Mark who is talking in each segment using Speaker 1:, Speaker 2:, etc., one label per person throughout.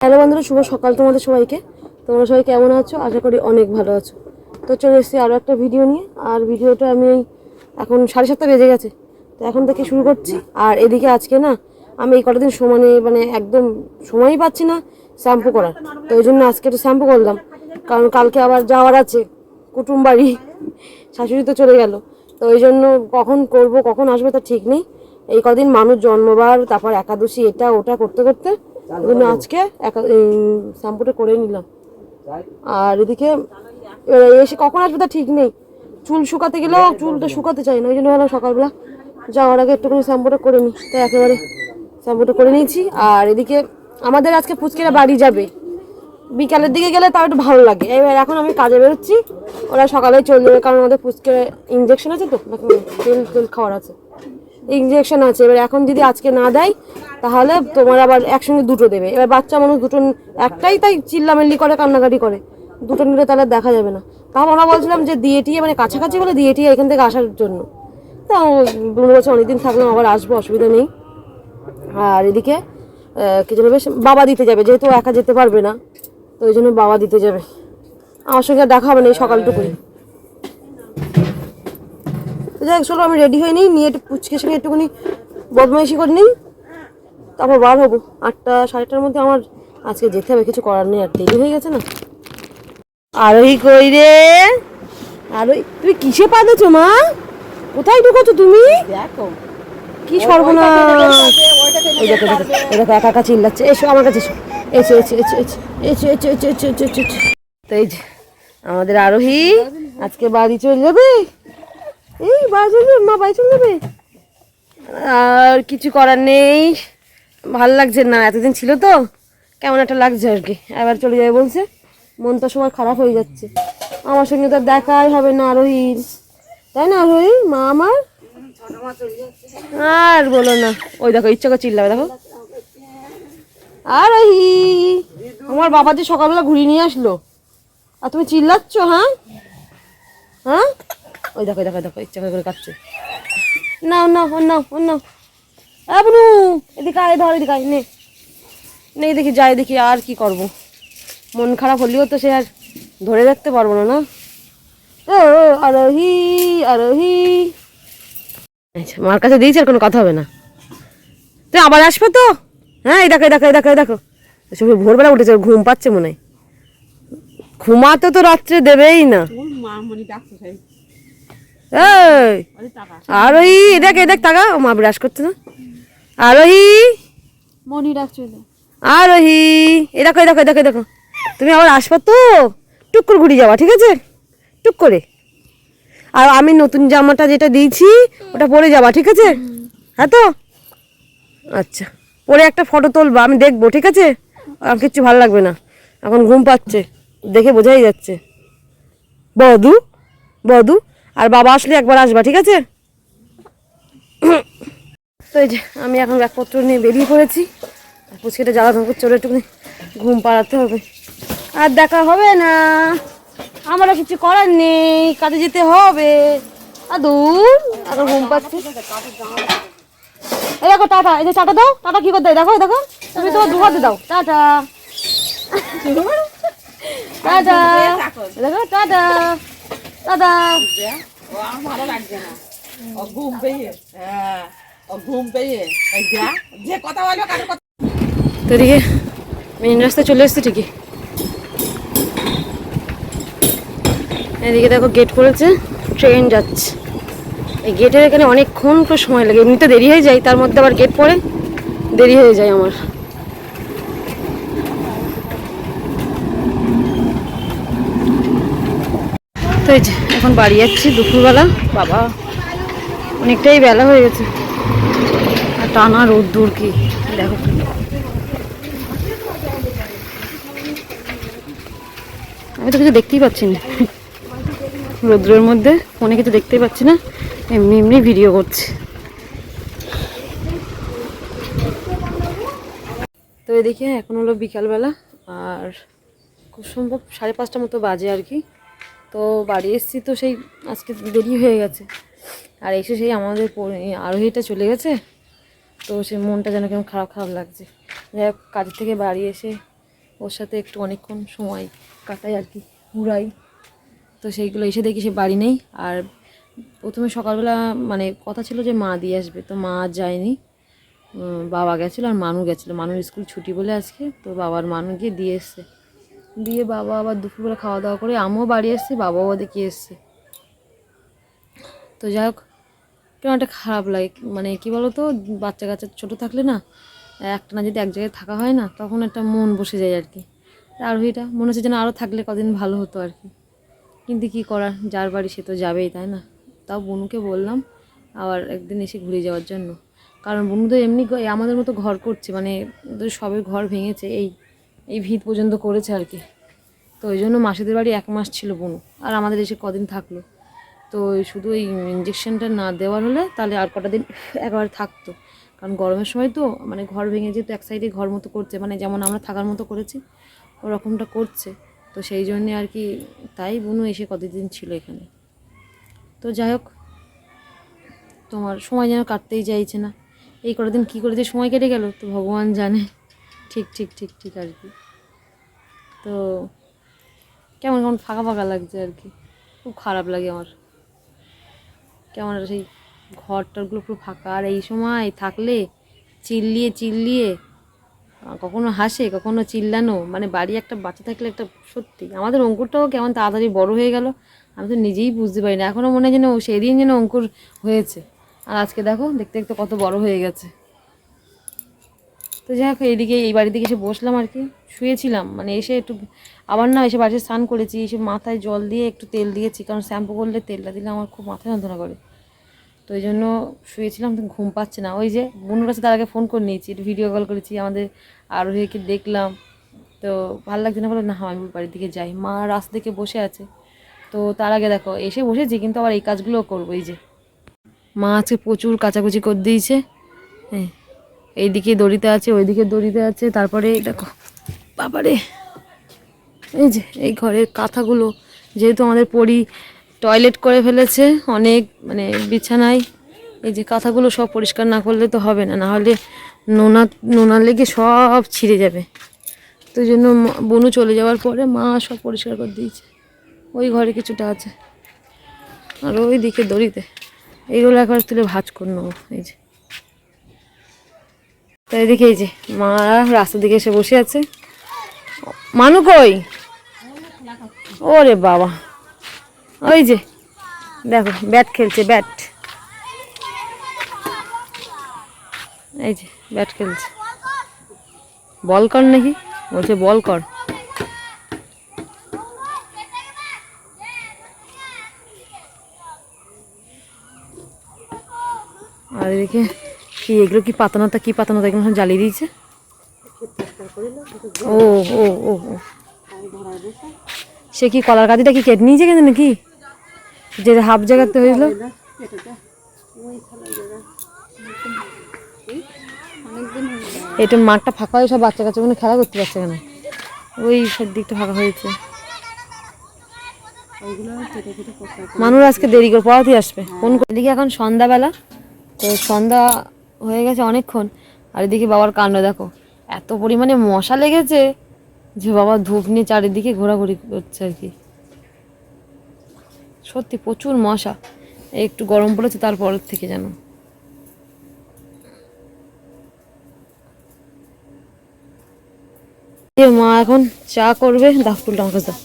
Speaker 1: Hello বন্ধুরা, শুভ সকাল তোমাদের সবাইকে। তোমরা সবাই কেমন আছো? আশা করি অনেক ভালো আছো। তো চলে এসেছি আরও একটা ভিডিও নিয়ে। আর ভিডিওটা আমি এখন সাড়ে সাতটা বেজে গেছে। তো এখন থেকে শুরু করছি। আর এদিকে আজকে না, আমি এই কটা দিন সমানে মানে একদম সময়ই পাচ্ছি না শ্যাম্পু করার। তো ওই জন্য আজকে একটু শ্যাম্পু করলাম। কারণ কালকে আবার যাওয়ার আছে। কুটুম বাড়ি। শাশুড়ি তো চলে গেল। তো ওই জন্য কখন করব, কখন আসবে তা ঠিক নেই। এই কদিন মানুষ জন্মবার, তারপর একাদশী, এটা, ওটা করতে করতে জন্য আজকে একা- শ্যাম্পুটা করে নিলাম। আর এদিকে এসে কখন আসবে তা ঠিক নেই। চুল শুকাতে গেলেও চুলটা শুকাতে চাই না ওই জন্য ভাবলাম সকালবেলা যাওয়ার আগে একটুখানি শ্যাম্পুটা করে নিই। তাই একেবারে শ্যাম্পুটা করে নিয়েছি। আর এদিকে আমাদের আজকে ফুচকিরা বাড়ি যাবে। বিকালের দিকে গেলে তাও একটু ভালো লাগে। এবার এখন আমি কাজে বেরোচ্ছি। ওরা সকালে চলে যাবে কারণ আমাদের ফুচকে ইঞ্জেকশন আছে তো তেল তেল খাওয়ার আছে। ইঞ্জেকশন আছে। এবার এখন যদি আজকে না দেয়, তাহলে তোমার আবার একসঙ্গে দুটো দেবে। এবার বাচ্চা মানুষ দুটো একটাই তাই চিল্লামিল্লি করে, কান্নাকাটি করে। দুটো নিলে তাহলে দেখা যাবে না। তাও আমরা বলছিলাম যে দিয়ে টিয়ে মানে কাছাকাছি বলে দিয়ে টিয়ে এখান থেকে আসার জন্য। তা মনে বলছে অনেকদিন থাকলাম, আবার আসব, অসুবিধা নেই। আর এদিকে কি যেন বেশ বাবা দিতে যাবে, যেহেতু একা যেতে পারবে না, তো ওই জন্য বাবা দিতে যাবে। আমার সঙ্গে দেখা হবে না এই সকালটুকুই। তো যাই চলো আমি রেডি হয়ে নিই নিয়ে একটু পুচকের সঙ্গে একটুখানি বদমাইশি করে নিই তারপর বার হব আটটা সাড়ে আটটার মধ্যে আমার আজকে যেতে হবে কিছু করার নেই আর দেরি হয়ে গেছে না আরোহী কই রে আরোহী তুমি কিসে পা পাতেছো মা কোথায় ঢুকোছো তুমি
Speaker 2: দেখো
Speaker 1: কি সর্বনাশ এই দেখো দেখো এই দেখো একা একা চিল্লাচ্ছে এসো আমার কাছে এসো এসো এসো এসো এসো এসো এসো এসো এসো এসো এসো তো এই যে আমাদের আরোহী আজকে বাড়ি চলে যাবে মা আর কিছু করার নেই। ভালো লাগছে না, এতদিন ছিল তো। কেমন একটা লাগছে আর কি। এবার চলে যাবে বলছে। মনটা সময় খারাপ হয়ে যাচ্ছে। আমার সঙ্গে তো দেখাই হবে না আরোহীর তাই না আরোহী মা আমার? আর বলো না। ওই দেখো, ইচ্ছা করে চিল্লাবে, দেখো। আর ওই আমার বাবা যে সকালবেলা ঘুরিয়ে নিয়ে আসলো। আর তুমি চিল্লাচ্ছ হ্যাঁ? হ্যাঁ? ওই দেখো দেখো দেখো, ইচ্ছা করে কাটছে নাও ও নাও ও নাও। আপনু এদিকে আয়, ধর এদিকে আয়, নে। নেই দেখি, যাই, দেখি, আর কি করব। মন খারাপ হলেও তো সে আর ধরে রাখতে পারব না না? ও আরোহী আরোহী। আচ্ছা মার কাছে দিয়েছি আর কোনো কথা হবে না। তুই আবার আসবে তো? হ্যাঁ এই দেখো দেখো, এই দেখো এই দেখো। সব ভোরবেলা উঠেছে, ঘুম পাচ্ছে মনে হয়। ঘুমাতে তো রাত্রে দেবেই না
Speaker 2: ওর মা মনি ডাকছে সেই
Speaker 1: এই! আরোহী এ দেখ এ দেখ টাকা ও মা বিরাজ করছে না। আরোহী!
Speaker 2: মনি ডাকছিল
Speaker 1: আরোহী! এ দেখো এ দেখো এ দেখো দেখো। তুমি আবার আসবা তো? টুক করে ঘুরে যাওয়া ঠিক আছে? টুক করে। আর আমি নতুন জামাটা যেটা দিয়েছি ওটা পরে যাবা ঠিক আছে? হ্যাঁ তো? আচ্ছা পরে একটা ফটো তুলবা আমি দেখব ঠিক আছে? আর কিচ্ছু ভালো লাগবে না। এখন ঘুম পাচ্ছে দেখে বোঝাই যাচ্ছে। বধু বধু আর বাবা আসলে একবার আসবা ঠিক আছে? তো এই যে আমি এখন ব্যাগপত্র নিয়ে বেরিয়ে পড়েছি। আর পুচকেটা জ্বালা ধমকে চলে একটুখানি ঘুম পাড়াতে হবে। আর দেখা হবে না। আমারও কিছু করার নেই কাজে যেতে হবে। আর দূর এখন ঘুম পাচ্ছে। এই দেখো টাটা এই যে টাটা দাও টাটা কি করতে দেখো দেখো। তুমি তোমার দু হাতে দাও। টাটা। টাটা। দেখো টাটা।
Speaker 2: আমার ভালো লাগছে না
Speaker 1: তো মেন চলে ঠিকই। এদিকে দেখো গেট করেছে ট্রেন যাচ্ছে। এই গেটের এখানে অনেকক্ষণ সময় লাগে। এমনিতে দেরি হয়ে যায়, তার মধ্যে আবার গেট পড়ে, দেরি হয়ে যায় আমার। এখন বাড়ি যাচ্ছি দুপুরবেলা। বাবা, অনেকটাই বেলা হয়ে গেছে। আর টানা রোদ দূর কি, দেখো। আমি তো কিছু দেখতেই পাচ্ছি না। রৌদ্রের মধ্যে ফোনে কিছু দেখতেই পাচ্ছি না, এমনি এমনি ভিডিও করছি। তো এদিকে এখন হলো বিকালবেলা, আর খুব সম্ভব সাড়ে পাঁচটা মতো বাজে আর কি। তো বাড়ি এসেছি তো সেই আজকে দেরি হয়ে গেছে। আর এসে সেই আমাদের আরোহীটা চলে গেছে। তো সে মনটা যেন কেমন খারাপ খারাপ লাগছে। যাই হোক, কাজের থেকে বাড়ি এসে ওর সাথে একটু অনেকক্ষণ সময় কাটাই আর কি, ঘুরাই। তো সেইগুলো এসে দেখি সে বাড়ি নেই। আর প্রথমে সকালবেলা মানে কথা ছিল যে মা দিয়ে আসবে। তো মা যায়নি। বাবা গেছিল আর মানু গেছিল। মানুর স্কুল ছুটি বলে আজকে। তো বাবার মানু গিয়ে দিয়ে এসছে। দিয়ে বাবা আবার দুপুরবেলা খাওয়া দাওয়া করে আমিও বাড়ি এসছে, বাবাও ওদিকে এসছে। তো যাই হোক, কেমন একটা খারাপ লাগে। মানে কি বলো তো বাচ্চা কাচ্চা ছোটো থাকলে না, একটা না যদি এক জায়গায় থাকা হয় না, তখন একটা মন বসে যায় আর কি। আর ওইটা মনে হচ্ছে যেন আরও থাকলে কদিন ভালো হতো আর কি। কিন্তু কি করার, যার বাড়ি সে তো যাবেই, তাই না? তাও বনুকে বললাম, আবার একদিন এসে ঘুরে যাওয়ার জন্য। কারণ বনু তো এমনি আমাদের মতো ঘর করছে মানে সবের ঘর ভেঙেছে, এই এই ভিত পর্যন্ত করেছে আর কি। তো ওই জন্য মাসিদের বাড়ি এক মাস ছিল বনু। আর আমাদের এসে কদিন থাকল। তো শুধু ওই ইঞ্জেকশনটা না দেওয়ার হলে তাহলে আর কটা দিন একবার থাকতো। কারণ গরমের সময় তো মানে ঘর ভেঙে যেহেতু এক সাইডে ঘর মতো করছে মানে যেমন আমরা থাকার মতো করেছি, ওরকমটা করছে। তো সেই জন্যে আর কি তাই বুনু এসে কতদিন ছিল এখানে। তো যাই হোক, তোমার সময় যেন কাটতেই চাইছে না। এই কটা দিন কী করে যে সময় কেটে গেল, তো ভগবান জানে। ঠিক ঠিক ঠিক ঠিক আর কি। তো কেমন কেমন ফাঁকা ফাঁকা লাগছে আর কি। খুব খারাপ লাগে আমার। কেমন সেই ঘরটারগুলো পুরো ফাঁকা। আর এই সময় থাকলে চিল্লিয়ে চিল্লিয়ে কখনো হাসে, কখনো চিল্লানো। মানে বাড়ি একটা বাচ্চা থাকলে একটা সত্যি। আমাদের অঙ্কুরটাও কেমন তাড়াতাড়ি বড় হয়ে গেল। আমি তো নিজেই বুঝতে পারি না এখনও মনে হয় যেন সেদিন যেন অঙ্কুর হয়েছে। আর আজকে দেখো, দেখতে দেখতে কত বড় হয়ে গেছে। তো যাই হোক, এইদিকে, এই বাড়ির দিকে এসে বসলাম আর কি। শুয়েছিলাম মানে এসে একটু, আবার না এসে বাড়িতে স্নান করেছি, এসে মাথায় জল দিয়ে একটু তেল দিয়েছি, কারণ শ্যাম্পু করলে তেলটা দিলে আমার খুব মাথা যন্ত্রণা করে। তো ওই জন্য শুয়েছিলাম তো ঘুম পাচ্ছে না। ওই যে বোনের কাছে তার আগে ফোন করে নিয়েছি, একটু ভিডিও কল করেছি, আমাদের আরোহীকে দেখলাম। তো ভালো লাগছে না, বলে না, আমি বাড়ির দিকে যাই। মা রাস্তা থেকে বসে আছে। তো তার আগে দেখো, এসে বসেছি, কিন্তু আবার এই কাজগুলোও করব, এই যে। মা আজকে প্রচুর কাচাকুচি করে দিয়েছে। হ্যাঁ। এইদিকে দড়িতে আছে, ওইদিকে দড়িতে আছে, তারপরে দেখো, বাবারে, এই যে এই ঘরের কাঁথাগুলো, যেহেতু আমাদের পরি টয়লেট করে ফেলেছে, অনেক মানে বিছানায়, এই যে কাঁথাগুলো সব পরিষ্কার না করলে তো হবে না না হলে নোনা নোনা লেগে সব ছিঁড়ে যাবে। তো জন্য বনু চলে যাওয়ার পরে মা সব পরিষ্কার করে দিয়েছে, ওই ঘরে কিছুটা আছে। আর ওই দিকে দড়িতে, এইগুলো একবার তুলে ভাজ করে নেব, এই যে। তো এদিকে এই যে মা রাস্তার দিকে এসে বসে আছে। মানু কই? ওরে বাবা। ওই যে, দেখো ব্যাট খেলছে ব্যাট এই যে ব্যাট খেলছে। বল কর নাকি? বলছে বল কর। আর এদিকে কি এগুলো কি পাতানোটা কি পাতানোটা এগুলো জ্বালিয়ে দিয়েছে? ও ও ও ও। সে কি কলার কাঠিটা কি কেটে নিয়েছে কেন নাকি? যে হাফ জায়গাতে হয়েছিল এটা মাঠটা ফাঁকা হয়ে সব বাচ্চা কাচ্চা মানে খেলা করতে পারছে কেন? ওই সব দিকটা ফাঁকা হয়েছে। মানুষ আজকে দেরি করে পড়াতে আসবে। কোন এদিকে এখন সন্ধ্যাবেলা, তো সন্ধ্যা হয়ে গেছে অনেকক্ষণ। আর এদিকে বাবার কাণ্ড দেখো। এত পরিমাণে মশা লেগেছে যে বাবা ধূপ নিয়ে চারিদিকে ঘোরাঘুরি করছে আর কি। সত্যি প্রচুর মশা। একটু গরম পড়েছে তারপর থেকে যেন। মা, এখন চা করবে? দাও ফুলটা আমাকে দাও।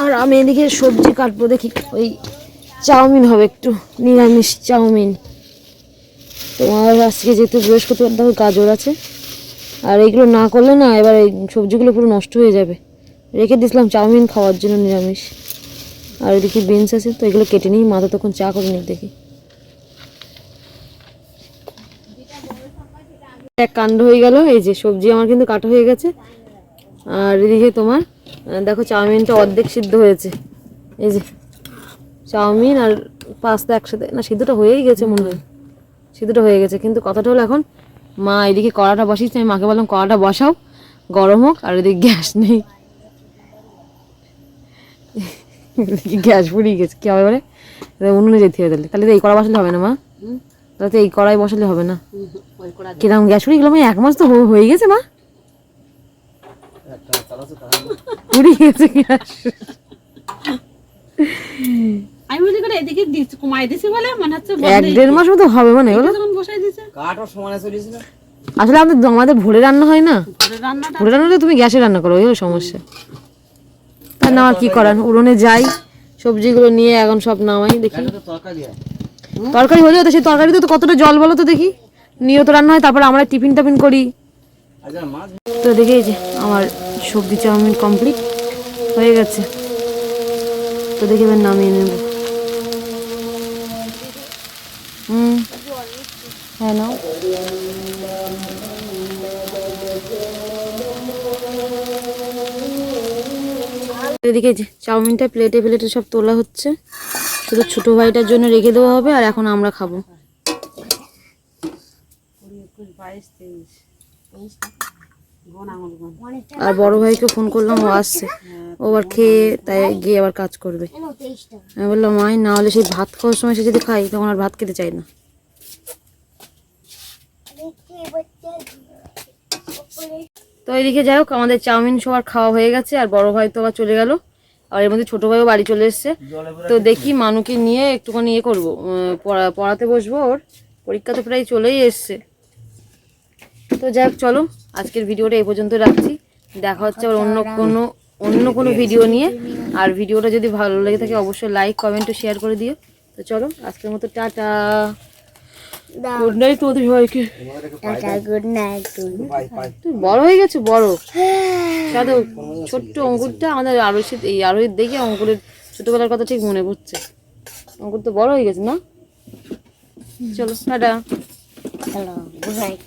Speaker 1: আর আমি এদিকে সবজি কাটবো দেখি। ওই চাউমিন হবে একটু। নিরামিষ চাউমিন। তোমার আজকে যেহেতু বৃহস্পতিবার দেখো গাজর আছে, আর এইগুলো না করলে না এবার এই সবজিগুলো পুরো নষ্ট হয়ে যাবে। রেখে দিয়েছিলাম চাউমিন খাওয়ার জন্য নিরামিষ। আর এদিকে বিনস আছে, তো এগুলো কেটে নিই, মাথা তখন চা করে নিই দেখি। এক কাণ্ড হয়ে গেল, এই যে সবজি আমার কিন্তু কাটা হয়ে গেছে। আর এদিকে তোমার দেখো চাউমিনটা অর্ধেক সিদ্ধ হয়েছে। এই যে চাউমিন আর পাস্তা একসাথে, না সিদ্ধটা হয়েই গেছে মনে হয়। সিদ্ধটা হয়ে গেছে। কিন্তু কথাটা হলো এখন মা এদিকে কড়াটা বসিয়েছে আমি মাকে বললাম কড়াটা বসাও গরম হোক আর এদিকে গ্যাস নেই। গ্যাস ফুরিয়ে গেছে। কী হবে বলে? উনুনে যেতে হবে তাহলে। তাহলে তো এই কড়া বসালে হবে না মা? তাহলে তো এই কড়াই বসালে হবে না। কিরম গ্যাস ফুরিয়ে গেলো এক মাস তো হয়ে- গেছে মা। পুরি গেছে আর?
Speaker 3: আমি বলি করে এদিকে কমাই দিছি বলে মনে হচ্ছে
Speaker 1: এক দেড় মাস মতো হবে মানে এগুলো
Speaker 3: যখন বসাই দিছে।
Speaker 4: কাঠও সমানে চলিয়েছিল
Speaker 1: আসলে আমাদের আমাদের ভোরে রান্না হয় না। ভোরে রান্নাটা তুমি গ্যাসে রান্না করো ওই সমস্যা। তা না আর কি করার? উড়োনে যাই সবজিগুলো নিয়ে এখন সব নামাই দেখি।
Speaker 4: তরকারি হয়।
Speaker 1: তরকারি হলেও তো সেই তরকারিতে তো কতটা জল বলো তো দেখি। নিয়ত রান্না হয় তারপর আমরা টিফিন টাফিন করি।
Speaker 4: মাছ
Speaker 1: তো দেখে এই যে আমার সবজি চাউমিন কমপ্লিট হয়ে গেছে। তো দেখে এবার নামিয়ে নেব। হ্যাঁ এদিকে চাউমিনটা প্লেটে প্লেটে সব তোলা হচ্ছে। শুধু ছোট ভাইটার জন্য রেখে দেওয়া হবে আর এখন আমরা খাব। আর বড় ভাইকে ফোন করলাম ও আসছে। ও আবার খেয়ে তাই গিয়ে আবার কাজ করবে। আমি বললাম মাই না হলে সেই ভাত খাওয়ার সময় সে যদি খাই তখন আর ভাত খেতে চাই না। তো এইদিকে যাই হোক, আমাদের চাউমিন সবার খাওয়া হয়ে গেছে আর বড় ভাই তো আবার চলে গেল। আর এর মধ্যে ছোট ভাইও বাড়ি চলে এসছে। তো দেখি মানুকে নিয়ে একটুখানি ইয়ে করব পড়া- পড়াতে বসবো ওর। পরীক্ষা তো প্রায় চলেই এসছে। তো যাই হোক, চলো, আজকের ভিডিওটা এই পর্যন্ত রাখছি। দেখা হচ্ছে আবার অন্য কোনো অন্য কোনো ভিডিও নিয়ে। আর ভিডিওটা যদি ভালো লেগে থাকে, অবশ্যই লাইক কমেন্ট শেয়ার করে দিও। তো চলো, আজকের মতো টাটা। গুড নাইট তোমাদের সবাইকে।
Speaker 4: গুড নাইট
Speaker 1: তুই বড় হয়ে গেছে বড়। সাধু ছোট্ট অঙ্কুরটা আমাদের আরোহী এই আরোহীর দেখে অঙ্কুরের ছোটবেলার কথা ঠিক মনে পড়ছে। অঙ্কুর তো বড় হয়ে গেছে না? চলো টাটা।
Speaker 3: Hello good night